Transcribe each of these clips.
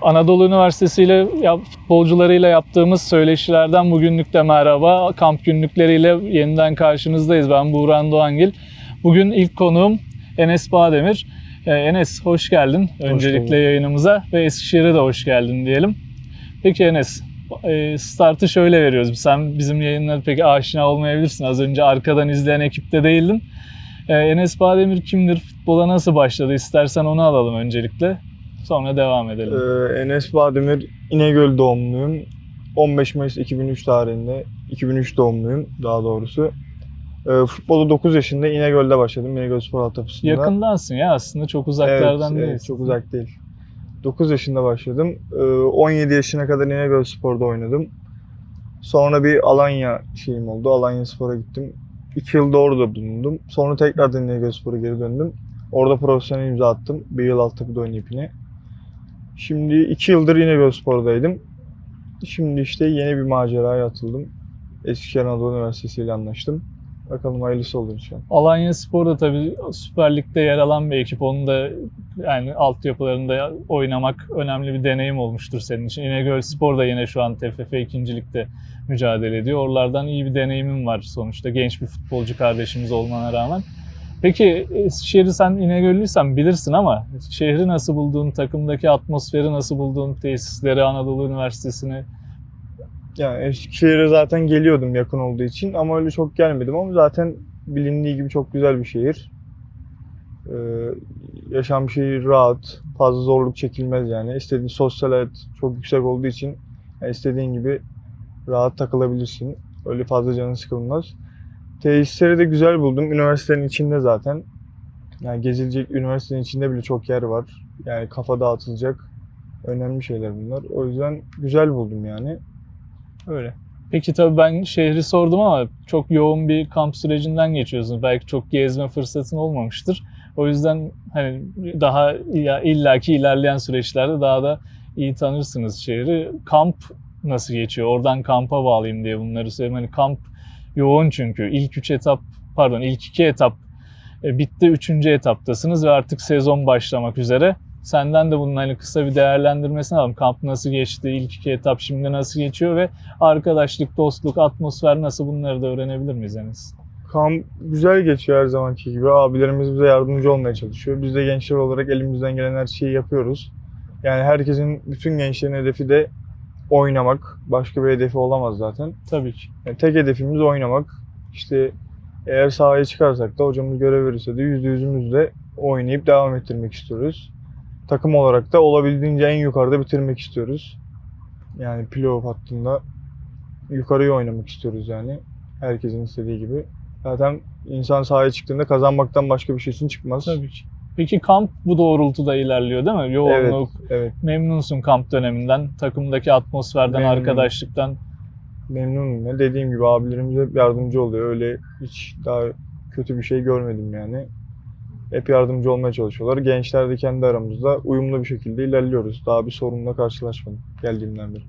Anadolu Üniversitesi ile yap- futbolcularıyla yaptığımız söyleşilerden bugünlük de merhaba. Kamp günlükleriyle yeniden karşınızdayız. Ben Buğran Doğangil. Bugün ilk konuğum Enes Bağdemir. Ee, Enes hoş geldin öncelikle bulduk. yayınımıza ve Eskişehir'e de hoş geldin diyelim. Peki Enes, e, startı şöyle veriyoruz. Sen bizim yayınlara pek aşina olmayabilirsin. Az önce arkadan izleyen ekipte değildin. Ee, Enes Bağdemir kimdir? Futbola nasıl başladı? İstersen onu alalım öncelikle. Sonra devam edelim. Ee, Enes Bademir İnegöl doğumluyum. 15 Mayıs 2003 tarihinde, 2003 doğumluyum daha doğrusu. Ee, futbolu 9 yaşında İnegöl'de başladım. İnegöl Spor Altyapısı'nda. Yakındansın ya aslında çok uzaklardan evet, değil. evet, çok uzak değil. 9 yaşında başladım. Ee, 17 yaşına kadar İnegöl Spor'da oynadım. Sonra bir Alanya şeyim oldu. Alanya Spor'a gittim. 2 yılda orada bulundum. Sonra tekrardan İnegöl Spor'a geri döndüm. Orada profesyonel imza attım. Bir yıl altyapıda oynayıp yine. Şimdi 2 yıldır İnegöl Spor'daydım. Şimdi işte yeni bir maceraya atıldım. Eskişehir Anadolu Üniversitesi ile anlaştım. Bakalım hayırlısı olur inşallah. Alanya Spor da tabii Süper Lig'de yer alan bir ekip. Onun da yani altyapılarında oynamak önemli bir deneyim olmuştur senin için. İnegöl Spor da yine şu an TFF 2. Lig'de mücadele ediyor. Oralardan iyi bir deneyimim var sonuçta. Genç bir futbolcu kardeşimiz olmana rağmen. Peki Eskişehir'i sen İnegöllüysen bilirsin ama şehri nasıl bulduğun, takımdaki atmosferi nasıl bulduğun, tesisleri, Anadolu Üniversitesi'ni Yani Eskişehir'e zaten geliyordum yakın olduğu için ama öyle çok gelmedim ama zaten bilindiği gibi çok güzel bir şehir. Ee, yaşam şehir rahat, fazla zorluk çekilmez yani. İstediğin sosyal hayat çok yüksek olduğu için yani istediğin gibi rahat takılabilirsin. Öyle fazla canın sıkılmaz. Tesisleri de güzel buldum. Üniversitenin içinde zaten. Yani gezilecek üniversitenin içinde bile çok yer var. Yani kafa dağıtılacak önemli şeyler bunlar. O yüzden güzel buldum yani. Öyle. Peki tabii ben şehri sordum ama çok yoğun bir kamp sürecinden geçiyorsunuz. Belki çok gezme fırsatın olmamıştır. O yüzden hani daha ya illaki ilerleyen süreçlerde daha da iyi tanırsınız şehri. Kamp nasıl geçiyor? Oradan kampa bağlayayım diye bunları söyleyeyim. Hani kamp yoğun çünkü. İlk üç etap, pardon ilk iki etap e, bitti. Üçüncü etaptasınız ve artık sezon başlamak üzere. Senden de bunun hani kısa bir değerlendirmesini alalım. Kamp nasıl geçti, ilk iki etap şimdi nasıl geçiyor ve arkadaşlık, dostluk, atmosfer nasıl bunları da öğrenebilir miyiz Enes? Kamp güzel geçiyor her zamanki gibi. Abilerimiz bize yardımcı olmaya çalışıyor. Biz de gençler olarak elimizden gelen her şeyi yapıyoruz. Yani herkesin, bütün gençlerin hedefi de oynamak. Başka bir hedefi olamaz zaten. Tabii ki. Yani tek hedefimiz oynamak. İşte eğer sahaya çıkarsak da hocamız görev verirse de yüzde yüzümüzle oynayıp devam ettirmek istiyoruz. Takım olarak da olabildiğince en yukarıda bitirmek istiyoruz. Yani playoff hattında yukarıya oynamak istiyoruz yani. Herkesin istediği gibi. Zaten insan sahaya çıktığında kazanmaktan başka bir şey için çıkmaz. Tabii ki. Peki kamp bu doğrultuda ilerliyor değil mi? Yoğunluk, Evet, memnunsun kamp döneminden, takımdaki atmosferden, Memnunum. arkadaşlıktan. memnunum ya. Dediğim gibi abilerimiz hep yardımcı oluyor. Öyle hiç daha kötü bir şey görmedim yani. Hep yardımcı olmaya çalışıyorlar. Gençler de kendi aramızda uyumlu bir şekilde ilerliyoruz. Daha bir sorunla karşılaşmadım geldiğimden beri.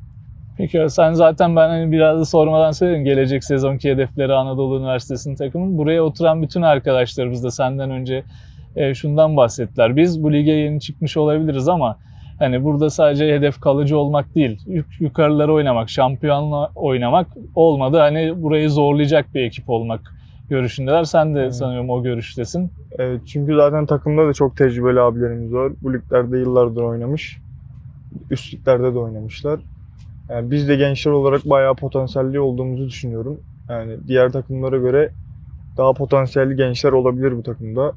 Peki sen zaten ben hani biraz da sormadan söyledim. Gelecek sezonki hedefleri Anadolu Üniversitesi'nin takımın. Buraya oturan bütün arkadaşlarımız da senden önce e, şundan bahsettiler. Biz bu lige yeni çıkmış olabiliriz ama hani burada sadece hedef kalıcı olmak değil. Yuk- yukarılara oynamak, şampiyonla oynamak olmadı. Hani burayı zorlayacak bir ekip olmak görüşündeler. Sen de Evet. sanıyorum o görüştesin. Evet çünkü zaten takımda da çok tecrübeli abilerimiz var. Bu liglerde yıllardır oynamış. Üst liglerde de oynamışlar. Yani biz de gençler olarak bayağı potansiyelli olduğumuzu düşünüyorum. Yani diğer takımlara göre daha potansiyelli gençler olabilir bu takımda.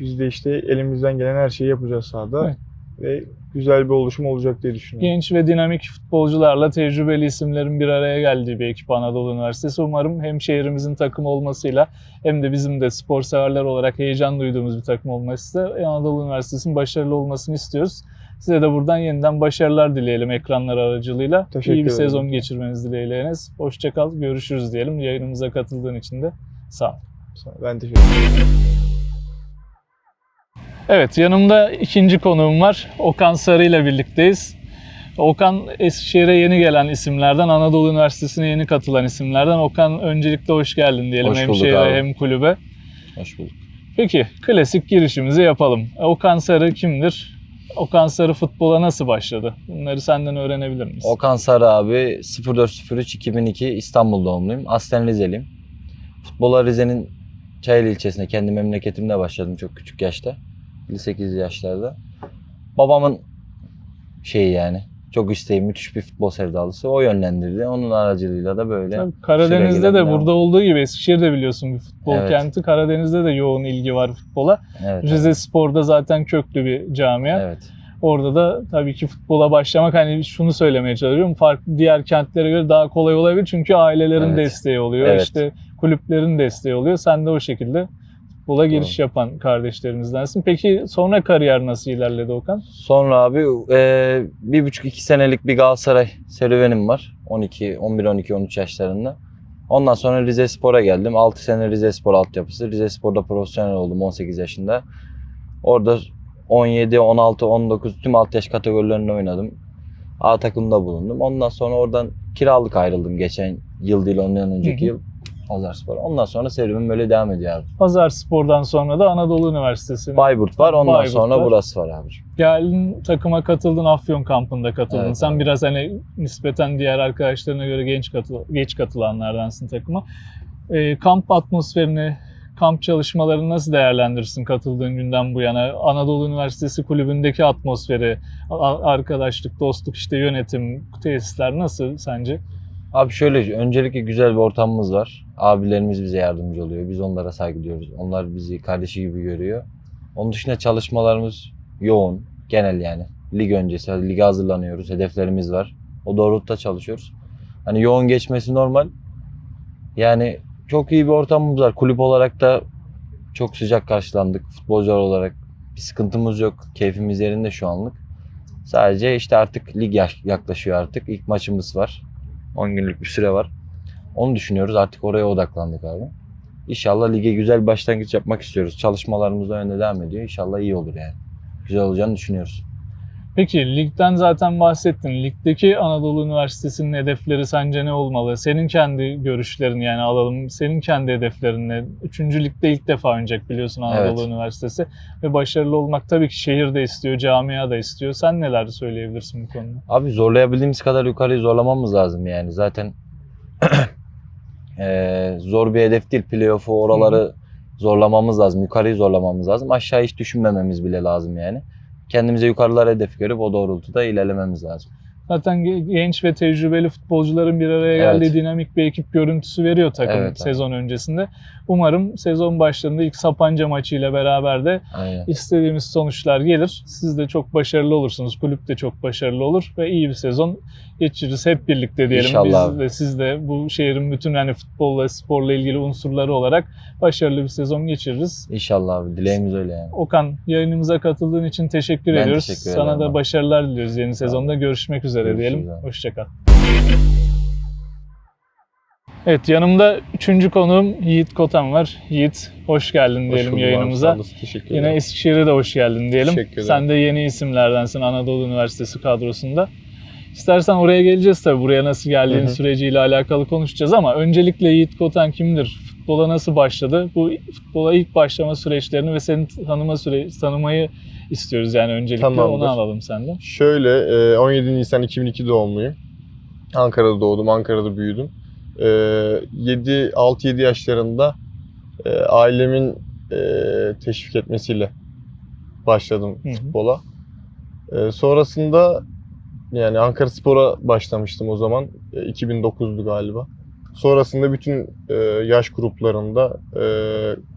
Biz de işte elimizden gelen her şeyi yapacağız sahada. Evet. Ve güzel bir oluşum olacak diye düşünüyorum. Genç ve dinamik futbolcularla tecrübeli isimlerin bir araya geldiği bir ekip Anadolu Üniversitesi. Umarım hem şehrimizin takım olmasıyla hem de bizim de spor severler olarak heyecan duyduğumuz bir takım olması Anadolu Üniversitesi'nin başarılı olmasını istiyoruz. Size de buradan yeniden başarılar dileyelim ekranlar aracılığıyla. Teşekkür İyi bir ederim. sezon geçirmenizi dileğiyle Enes. Hoşçakal, görüşürüz diyelim. Yayınımıza katıldığın için de sağ ol. Ben teşekkür ederim. Evet yanımda ikinci konuğum var. Okan Sarı ile birlikteyiz. Okan Eskişehir'e yeni gelen isimlerden, Anadolu Üniversitesi'ne yeni katılan isimlerden. Okan öncelikle hoş geldin diyelim Hoş hem şehre abi. hem kulübe. Hoş bulduk. Peki klasik girişimizi yapalım. Okan Sarı kimdir? Okan Sarı futbola nasıl başladı? Bunları senden öğrenebilir miyiz? Okan Sarı abi 0403 2002 İstanbul doğumluyum. Aslen Rizeliyim. Futbola Rize'nin Çayeli ilçesinde kendi memleketimde başladım çok küçük yaşta. 8 yaşlarda. Babamın şeyi yani. Çok isteği müthiş bir futbol sevdalısı. O yönlendirdi. Onun aracılığıyla da böyle. Tabii Karadeniz'de de burada olduğu gibi Eskişehir'de biliyorsun bir futbol Evet. kenti. Karadeniz'de de yoğun ilgi var futbola. Evet. Rize Spor'da zaten köklü bir camia. Evet. Orada da tabii ki futbola başlamak hani şunu söylemeye çalışıyorum. Farklı diğer kentlere göre daha kolay olabilir çünkü ailelerin Evet. desteği oluyor. Evet. işte kulüplerin desteği oluyor. Sen de o şekilde futbola giriş yapan kardeşlerimizdensin. Peki sonra kariyer nasıl ilerledi Okan? Sonra abi e, bir buçuk iki senelik bir Galatasaray serüvenim var. 12, 11, 12, 13 yaşlarında. Ondan sonra Rize Spor'a geldim. 6 sene Rize Spor altyapısı. Rize Spor'da profesyonel oldum 18 yaşında. Orada 17, 16, 19 tüm alt yaş kategorilerinde oynadım. A takımda bulundum. Ondan sonra oradan kiralık ayrıldım geçen yıl değil ondan önceki Hı hı. yıl. Pazarspor. Ondan sonra serüvenim böyle devam ediyor abi. Pazar Spor'dan sonra da Anadolu Üniversitesi'ne Bayburt var. Ondan Bayburt sonra var. burası var abi. geldin takıma katıldın Afyon kampında katıldın. Evet, Sen abi. biraz hani nispeten diğer arkadaşlarına göre genç katıl geç katılanlardansın takıma. Ee, kamp atmosferini, kamp çalışmalarını nasıl değerlendirirsin katıldığın günden bu yana? Anadolu Üniversitesi kulübündeki atmosferi, arkadaşlık, dostluk, işte yönetim, tesisler nasıl sence? Abi şöyle öncelikle güzel bir ortamımız var. Abilerimiz bize yardımcı oluyor. Biz onlara saygı duyuyoruz. Onlar bizi kardeşi gibi görüyor. Onun dışında çalışmalarımız yoğun. Genel yani. Lig öncesi, lige hazırlanıyoruz. Hedeflerimiz var. O doğrultuda çalışıyoruz. Hani yoğun geçmesi normal. Yani çok iyi bir ortamımız var. Kulüp olarak da çok sıcak karşılandık. Futbolcular olarak bir sıkıntımız yok. Keyfimiz yerinde şu anlık. Sadece işte artık lig yaklaşıyor artık. İlk maçımız var. 10 günlük bir süre var. Onu düşünüyoruz. Artık oraya odaklandık abi. İnşallah lige güzel bir başlangıç yapmak istiyoruz. Çalışmalarımız da önde devam ediyor. İnşallah iyi olur yani. Güzel olacağını düşünüyoruz. Peki ligden zaten bahsettin. Ligdeki Anadolu Üniversitesi'nin hedefleri sence ne olmalı? Senin kendi görüşlerini yani alalım. Senin kendi hedeflerin ne? Üçüncü ligde ilk defa oynayacak biliyorsun Anadolu Evet. Üniversitesi. Ve başarılı olmak tabii ki şehir de istiyor, camia da istiyor. Sen neler söyleyebilirsin bu konuda? Abi zorlayabildiğimiz kadar yukarıyı zorlamamız lazım yani. Zaten eee, zor bir hedef değil. Playoff'u oraları zorlamamız lazım. Yukarıyı zorlamamız lazım. Aşağı hiç düşünmememiz bile lazım yani. Kendimize yukarılara hedef görüp o doğrultuda ilerlememiz lazım. Zaten ge- genç ve tecrübeli futbolcuların bir araya Evet. geldiği dinamik bir ekip görüntüsü veriyor takım Evet, sezon öncesinde. Umarım sezon başlarında ilk Sapanca maçıyla beraber de Aynen. istediğimiz sonuçlar gelir. Siz de çok başarılı olursunuz. Kulüp de çok başarılı olur ve iyi bir sezon geçiririz hep birlikte diyelim. İnşallah Biz de siz de bu şehrin bütün hani futbolla, sporla ilgili unsurları olarak başarılı bir sezon geçiririz. İnşallah abi. Dileğimiz öyle yani. Okan yayınımıza katıldığın için teşekkür Ben ediyoruz. teşekkür Sana da abi. başarılar diliyoruz yeni sezonda. Görüşmek üzere Görüşürüz diyelim. abi. Hoşçakal. Evet yanımda üçüncü konuğum Yiğit Kotan var. Yiğit hoş geldin Hoş diyelim abi, yayınımıza. Yine. Eskişehir'e de hoş geldin diyelim. Sen de yeni isimlerdensin Anadolu Üniversitesi kadrosunda. İstersen oraya geleceğiz tabii. Buraya nasıl geldiğin süreciyle alakalı konuşacağız ama öncelikle Yiğit Kotan kimdir? Futbola nasıl başladı? Bu futbola ilk başlama süreçlerini ve seni tanıma süre tanımayı istiyoruz yani öncelikle onu Tamamdır. alalım senden. Şöyle e, 17 Nisan 2002 doğumluyum. Ankara'da doğdum, Ankara'da büyüdüm. E, 7 6-7 yaşlarında e, ailemin e, teşvik etmesiyle başladım Hı hı. futbola. E, sonrasında yani Ankara Spor'a başlamıştım o zaman. E, 2009'du galiba. Sonrasında bütün e, yaş gruplarında e,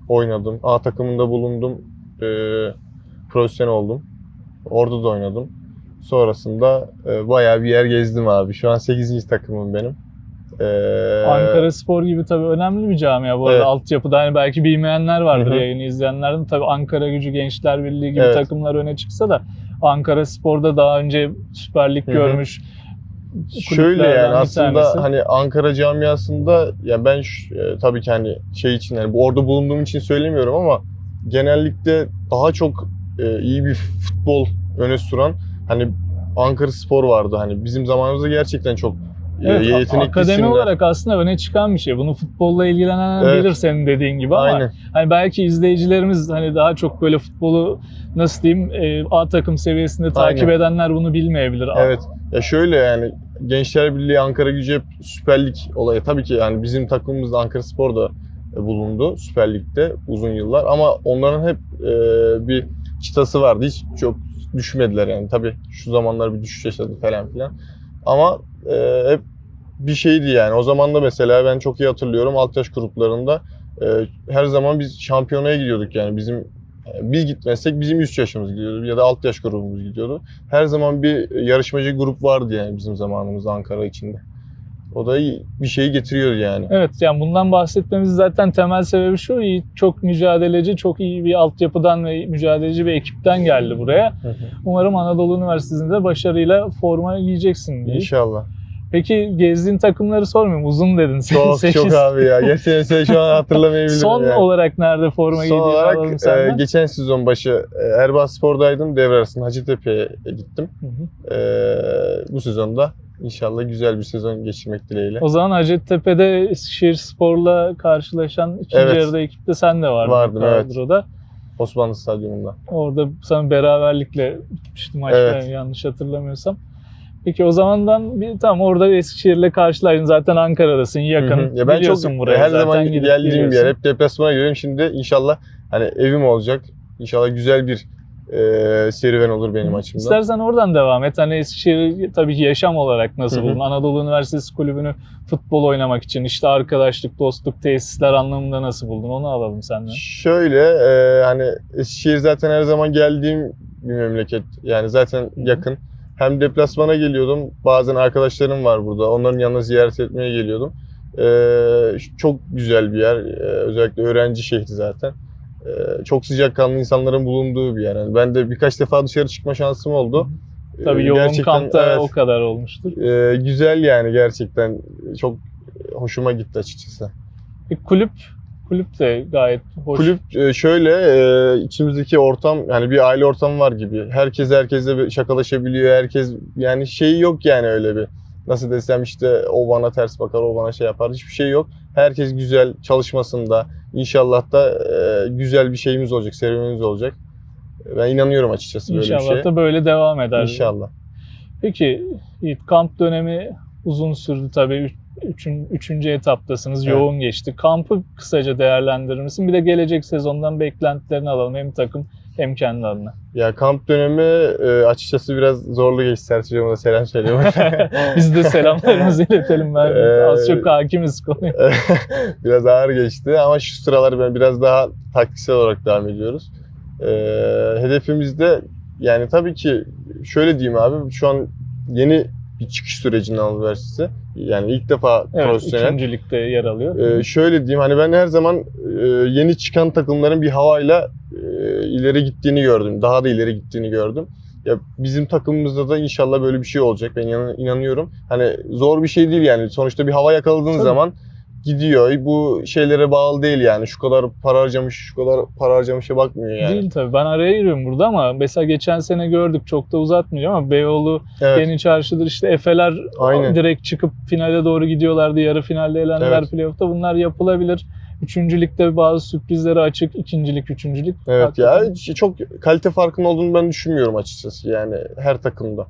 oynadım. A takımında bulundum. E, profesyonel oldum. Orada da oynadım. Sonrasında e, bayağı bir yer gezdim abi. Şu an 8. takımım benim. E, Ankara Spor gibi tabii önemli bir camia bu arada Evet. altyapıda. Hani belki bilmeyenler vardır Hı hı. yayını izleyenlerin. Tabii Ankara Gücü Gençler Birliği gibi Evet. takımlar öne çıksa da Ankara Spor'da daha önce Süper Lig Hı hı. görmüş Şöyle yani aslında tanesi. hani Ankara camiasında ya ben şu- e, tabii ki hani şey için yani bu orada bulunduğum için söylemiyorum ama genellikle daha çok e, iyi bir futbol öne süren hani Ankara Spor vardı. Hani bizim zamanımızda gerçekten çok Evet, yetenekli akademi isimler. olarak aslında öne çıkan bir şey. Bunu futbolla ilgilenen Evet. bilir senin dediğin gibi ama Aynen. hani belki izleyicilerimiz hani daha çok böyle futbolu nasıl diyeyim e, A takım seviyesinde takip Aynen. edenler bunu bilmeyebilir. Evet. Ya şöyle yani Gençler Birliği Ankara Gücü hep Süper Lig olayı. Tabii ki yani bizim takımımız da Ankara Spor da e, bulundu Süper Lig'de uzun yıllar ama onların hep e, bir çıtası vardı. Hiç çok düşmediler yani. Tabii şu zamanlar bir düşüş yaşadı falan filan. Ama e, hep bir şeydi yani. O zaman da mesela ben çok iyi hatırlıyorum alt yaş gruplarında e, her zaman biz şampiyonaya gidiyorduk yani. Bizim biz gitmezsek bizim üst yaşımız gidiyordu ya da alt yaş grubumuz gidiyordu her zaman bir yarışmacı grup vardı yani bizim zamanımızda Ankara içinde. O da bir şeyi getiriyor yani. Evet yani bundan bahsetmemiz zaten temel sebebi şu iyi, çok mücadeleci, çok iyi bir altyapıdan ve mücadeleci bir ekipten geldi buraya. Umarım Anadolu Üniversitesi'nde başarıyla forma giyeceksin diye. İnşallah. Peki gezdiğin takımları sormayayım. Uzun dedin. Çok Sekiz. çok abi ya. Gerçekten sen şu an hatırlamayabilirim Son yani. olarak nerede forma Son giydiğini alalım olarak e, senden. geçen sezon başı e, Erbaa Spor'daydım. Devre arasında Hacettepe'ye gittim. Hı hı. E, bu sezonda inşallah güzel bir sezon geçirmek dileğiyle. O zaman Hacettepe'de Eskişehir Spor'la karşılaşan ikinci Evet. yarıda ekipte sen de vardın. Vardım, evet. kadroda. Osmanlı Stadyumunda. Orada sana beraberlikle bitmişti maç Evet. yanlış hatırlamıyorsam. Peki o zamandan bir tam orada Eskişehir'le karşılaştın. Zaten Ankara'dasın yakın. Hı hı. Ya ben Biliyorsun çok burayı her zaten zaman geldiğim bir yer. Hep deplasmana geliyorum. Şimdi inşallah hani evim olacak. İnşallah güzel bir e, serüven olur benim açımdan. İstersen oradan devam et. Hani Eskişehir'i tabii ki yaşam olarak nasıl buldun? Anadolu Üniversitesi kulübünü futbol oynamak için işte arkadaşlık, dostluk, tesisler anlamında nasıl buldun? Onu alalım senden. Şöyle e, hani Eskişehir zaten her zaman geldiğim bir memleket. Yani zaten yakın. Hem deplasmana geliyordum. Bazen arkadaşlarım var burada. Onların yanına ziyaret etmeye geliyordum. E, çok güzel bir yer. E, özellikle öğrenci şehri zaten. E, çok sıcakkanlı insanların bulunduğu bir yer. Yani ben de birkaç defa dışarı çıkma şansım oldu. Tabii E, yoğun gerçekten, kampta evet, o kadar olmuştur. e, güzel yani gerçekten. Çok hoşuma gitti açıkçası. Bir kulüp kulüp de gayet hoş. Kulüp e, şöyle e, içimizdeki ortam yani bir aile ortamı var gibi. Herkes herkesle bir şakalaşabiliyor. Herkes yani şey yok yani öyle bir. Nasıl desem işte o bana ters bakar, o bana şey yapar. Hiçbir şey yok. Herkes güzel çalışmasında. İnşallah da e, güzel bir şeyimiz olacak, serüvenimiz olacak. Ben inanıyorum açıkçası böyle bir İnşallah şeye. da böyle devam eder. İnşallah. Peki Yiğit, kamp dönemi uzun sürdü tabii. Üç, üçün- üçüncü etaptasınız. Evet. Yoğun geçti. Kampı kısaca değerlendirir misin? Bir de gelecek sezondan beklentilerini alalım. Hem takım hem kendi adına. Ya kamp dönemi e, açıkçası biraz zorlu geçti. Hocam'a da selam söylüyorum. Biz de selamlarımızı iletelim. Ben Ee, az çok hakimiz konuya. biraz ağır geçti ama şu sıralar ben biraz daha taktiksel olarak devam ediyoruz. Ee, hedefimizde yani tabii ki şöyle diyeyim abi şu an yeni bir çıkış sürecinde Anadolu Üniversitesi. Yani ilk defa Evet, profesyonel. üçüncü ligde yer alıyor. Ee, şöyle diyeyim hani ben her zaman e, yeni çıkan takımların bir havayla e, ileri gittiğini gördüm. Daha da ileri gittiğini gördüm. Ya bizim takımımızda da inşallah böyle bir şey olacak. Ben inan- inanıyorum. Hani zor bir şey değil yani. Sonuçta bir hava yakaladığın Tabii. zaman gidiyor. Bu şeylere bağlı değil yani. Şu kadar para harcamış, şu kadar para harcamışa bakmıyor yani. Değil tabii. Ben araya giriyorum burada ama mesela geçen sene gördük çok da uzatmayacağım ama Beyoğlu, Evet. Yeni Çarşı'dır işte Efeler Aynen. direkt çıkıp finale doğru gidiyorlardı. Yarı finalde elendiler Evet. playoff'ta. Bunlar yapılabilir. Üçüncülükte bazı sürprizlere açık. İkincilik, üçüncülük. Evet ya Hakikaten. çok kalite farkının olduğunu ben düşünmüyorum açıkçası yani her takımda.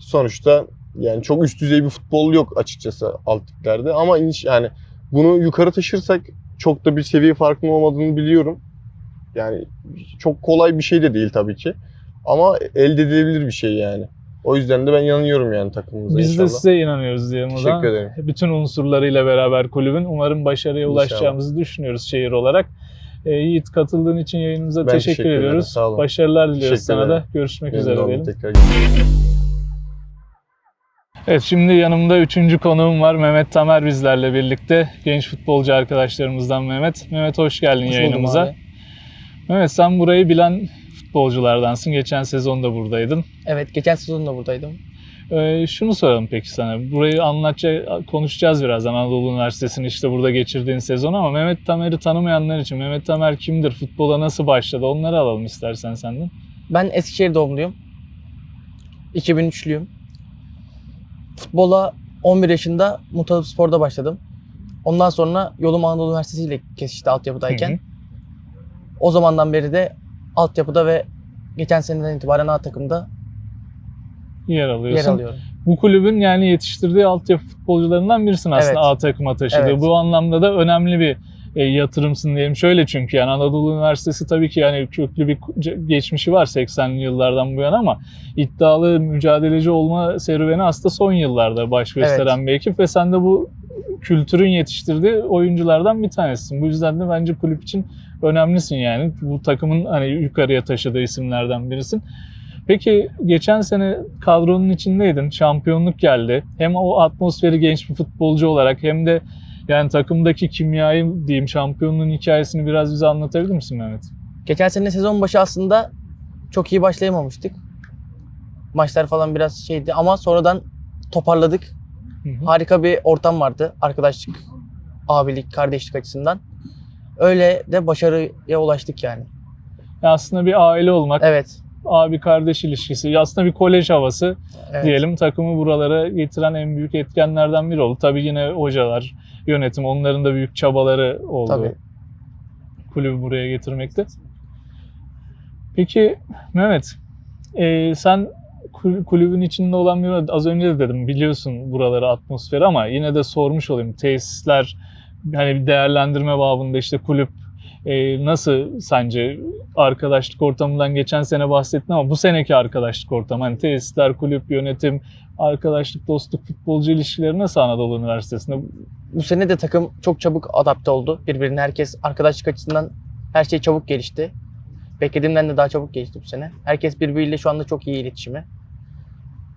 Sonuçta yani çok üst düzey bir futbol yok açıkçası alt liglerde ama inş- yani bunu yukarı taşırsak çok da bir seviye farkının olmadığını biliyorum. Yani çok kolay bir şey de değil tabii ki. Ama elde edilebilir bir şey yani. O yüzden de ben inanıyorum yani takımımıza Biz inşallah. de size inanıyoruz diyelim o zaman. Teşekkür ederim. Bütün unsurlarıyla beraber kulübün umarım başarıya İnşallah. ulaşacağımızı düşünüyoruz şehir olarak. Ee, Yiğit katıldığın için yayınımıza Ben teşekkür, teşekkür ederim, ediyoruz. olun. Başarılar diliyoruz sana da. ederim. Görüşmek Memnun üzere diyelim. tekrar. Evet şimdi yanımda üçüncü konuğum var. Mehmet Tamer bizlerle birlikte. Genç futbolcu arkadaşlarımızdan Mehmet. Mehmet hoş geldin Hoş yayınımıza. Mehmet sen burayı bilen futbolculardansın. Geçen sezon da buradaydın. Evet geçen sezon da buradaydım. Ee, şunu soralım peki sana. Burayı anlatacak, konuşacağız birazdan Anadolu Üniversitesi'nin işte burada geçirdiğin sezon ama Mehmet Tamer'i tanımayanlar için Mehmet Tamer kimdir? Futbola nasıl başladı? Onları alalım istersen senden. Ben Eskişehir doğumluyum. 2003'lüyüm. Futbola 11 yaşında Mutlu Spor'da başladım. Ondan sonra yolum Anadolu Üniversitesi ile kesişti altyapıdayken. Hı hı. O zamandan beri de altyapıda ve geçen seneden itibaren A takımda yer yer alıyorsun. alıyorum. Bu kulübün yani yetiştirdiği altyapı futbolcularından birisin aslında Evet. A takıma taşıdığı. Evet. Bu anlamda da önemli bir e, yatırımsın diyelim. Şöyle çünkü yani Anadolu Üniversitesi tabii ki yani köklü bir geçmişi var 80'li yıllardan bu yana ama iddialı mücadeleci olma serüveni aslında son yıllarda baş gösteren bir ekip ve sen de bu kültürün yetiştirdiği oyunculardan bir tanesisin. Bu yüzden de bence kulüp için önemlisin yani. Bu takımın hani yukarıya taşıdığı isimlerden birisin. Peki geçen sene kadronun içindeydin. Şampiyonluk geldi. Hem o atmosferi genç bir futbolcu olarak hem de yani takımdaki kimyayı diyeyim şampiyonluğun hikayesini biraz bize anlatabilir misin Mehmet? Geçen sene sezon başı aslında çok iyi başlayamamıştık. Maçlar falan biraz şeydi ama sonradan toparladık. Hı hı. Harika bir ortam vardı. Arkadaşlık, abilik, kardeşlik açısından. Öyle de başarıya ulaştık yani. Ya Aslında bir aile olmak, Evet. Abi kardeş ilişkisi, aslında bir kolej havası evet. diyelim takımı buralara getiren en büyük etkenlerden biri oldu. Tabii yine hocalar, yönetim onların da büyük çabaları oldu. Tabii. kulübü buraya getirmekte. Peki Mehmet, e, sen kul- kulübün içinde olan bir az önce de dedim biliyorsun buraları atmosferi ama yine de sormuş olayım. Tesisler hani bir değerlendirme babında işte kulüp e, nasıl sence arkadaşlık ortamından geçen sene bahsettin ama bu seneki arkadaşlık ortamı hani tesisler, kulüp, yönetim, arkadaşlık, dostluk, futbolcu ilişkileri nasıl Anadolu Üniversitesi'nde? Bu sene de takım çok çabuk adapte oldu. Birbirine herkes arkadaşlık açısından her şey çabuk gelişti. Beklediğimden de daha çabuk gelişti bu sene. Herkes birbiriyle şu anda çok iyi iletişimi.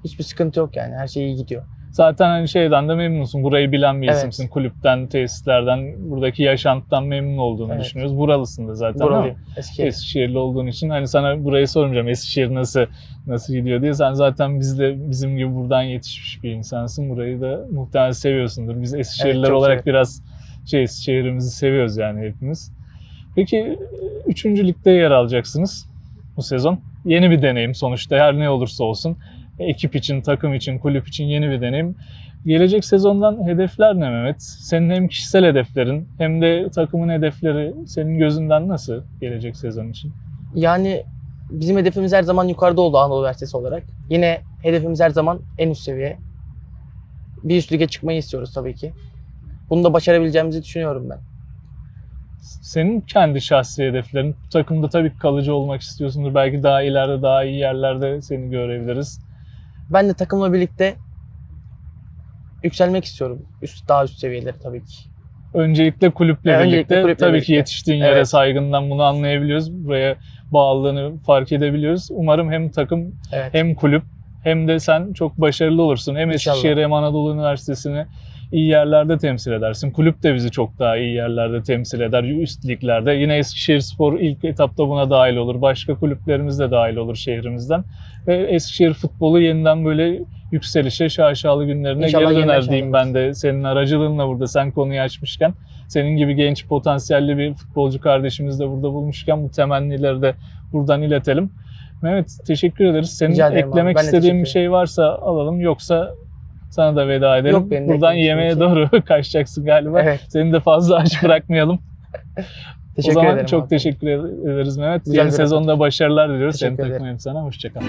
Hiçbir sıkıntı yok yani. Her şey iyi gidiyor. Zaten hani şeyden de memnunsun. Burayı bilen bir Evet. isimsin. Kulüpten, tesislerden, buradaki yaşantıdan memnun olduğunu Evet. düşünüyoruz. Buralısın da zaten Buralıyım. Eskişehir. Eskişehirli olduğun için hani sana burayı sormayacağım. Eskişehir nasıl nasıl gidiyor diye. Sen zaten bizle bizim gibi buradan yetişmiş bir insansın. Burayı da muhtemelen seviyorsundur. Biz Eskişehirliler çok olarak biraz şey şehrimizi seviyoruz yani hepimiz. Peki üçüncü ligde yer alacaksınız bu sezon. Yeni bir deneyim sonuçta her ne olursa olsun. Ekip için, takım için, kulüp için yeni bir deneyim. Gelecek sezondan hedefler ne Mehmet? Senin hem kişisel hedeflerin hem de takımın hedefleri senin gözünden nasıl gelecek sezon için? Yani bizim hedefimiz her zaman yukarıda oldu Anadolu Üniversitesi olarak. Yine hedefimiz her zaman en üst seviye. Bir üst lige çıkmayı istiyoruz tabii ki. Bunu da başarabileceğimizi düşünüyorum ben. Senin kendi şahsi hedeflerin, takımda tabii kalıcı olmak istiyorsundur. Belki daha ileride, daha iyi yerlerde seni görebiliriz. Ben de takımla birlikte yükselmek istiyorum. Üst, daha üst seviyelere tabii ki. Öncelikle kulüple Evet, birlikte, öncelikle kulüple tabii ki birlikte. yetiştiğin yere Evet. saygından bunu anlayabiliyoruz. Buraya bağlılığını fark edebiliyoruz. Umarım hem takım Evet. hem kulüp hem de sen çok başarılı olursun. Hem İnşallah. Eskişehir hem Anadolu Üniversitesi'ni iyi yerlerde temsil edersin. Kulüp de bizi çok daha iyi yerlerde temsil eder. Üst liglerde. Yine Eskişehir Spor ilk etapta buna dahil olur. Başka kulüplerimiz de dahil olur şehrimizden. Ve Eskişehir futbolu yeniden böyle yükselişe, şaşalı günlerine İnşallah geri döner diyeyim ben de. Senin aracılığınla burada sen konuyu açmışken. Senin gibi genç potansiyelli bir futbolcu kardeşimiz de burada bulmuşken bu temennileri de buradan iletelim. Mehmet teşekkür ederiz. Senin eklemek istediğin bir şey varsa alalım yoksa sana da veda edelim. Yok, benim Buradan yemeğe istediğim doğru kaçacaksın galiba. Evet. Seni de fazla aç bırakmayalım. Teşekkür o zaman ederim çok abi. teşekkür ederiz Mehmet. Güzel Yeni sezonda başarılar diliyoruz. Takımın hem sana. Hoşçakal.